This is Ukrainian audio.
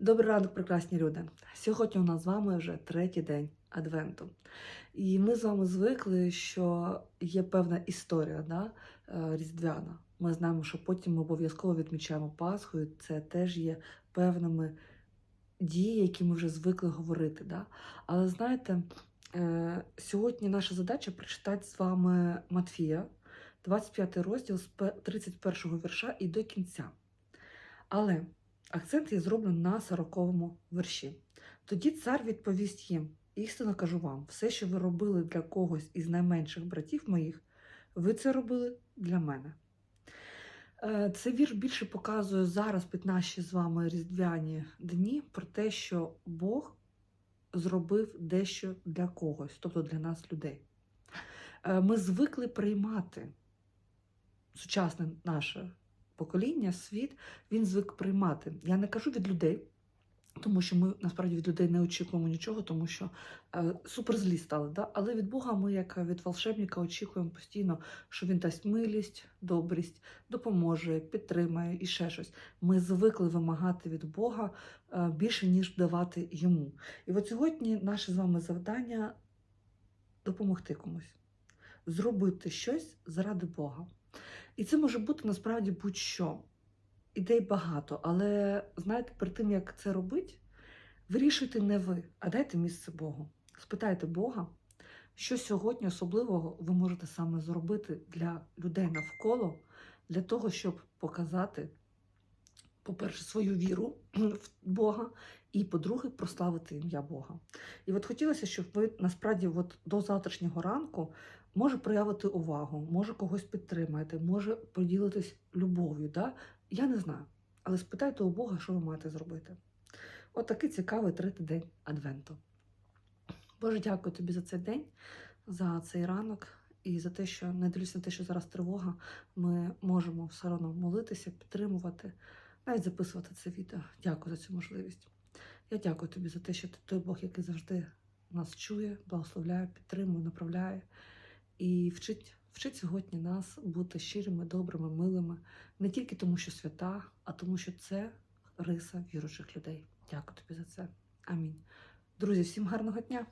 Добрий ранок, прекрасні люди. Сьогодні у нас з вами вже третій день Адвенту. І ми з вами звикли, що є певна історія да, е, різдвяна. Ми знаємо, що потім ми обов'язково відмічаємо Пасху, і це теж є певними діями, які ми вже звикли говорити. Да? Але знаєте, е, сьогодні наша задача прочитати з вами Матфія, 25 розділ з пе- 31 вірша і до кінця. Але Акцент я зроблю на 40-му вірші. Тоді цар відповість їм: істинно кажу вам, все, що ви робили для когось із найменших братів моїх, ви це робили для мене. Е, Цей вірш більше показує зараз під наші з вами різдвяні дні про те, що Бог зробив дещо для когось, тобто для нас, людей. Е, Ми звикли приймати сучасне наше покоління, світ, він звик приймати. Я не кажу від людей, тому що ми насправді від людей не очікуємо нічого, тому що е, суперзлі стали. Да? Але від Бога ми, як від волшебника, очікуємо постійно, що він дасть милість, добрість, допоможе, підтримає і ще щось. Ми звикли вимагати від Бога е, більше, ніж давати йому. І от сьогодні наше з вами завдання допомогти комусь, зробити щось заради Бога. І це може бути насправді будь-що. Ідей багато, але знаєте, перед тим як це робити, вирішуйте не ви, а дайте місце Богу. Спитайте Бога, що сьогодні особливого ви можете саме зробити для людей навколо, для того, щоб показати, по-перше, свою віру в Бога, і, по-друге, прославити ім'я Бога. І от хотілося, щоб ви насправді от до завтрашнього ранку може проявити увагу, може когось підтримаєте, може поділитись любов'ю. Да? Я не знаю. Але спитайте у Бога, що ви маєте зробити. От такий цікавий третій день Адвенту. Боже, дякую тобі за цей день, за цей ранок і за те, що не дивлюсь на те, що зараз тривога, ми можемо все одно молитися, підтримувати, навіть записувати це відео. Дякую за цю можливість. Я дякую тобі за те, що ти той Бог, який завжди нас чує, благословляє, підтримує, направляє і вчить, вчить сьогодні нас бути щирими, добрими, милими, не тільки тому, що свята, а тому, що це риса віруючих людей. Дякую тобі за це. Амінь. Друзі, всім гарного дня!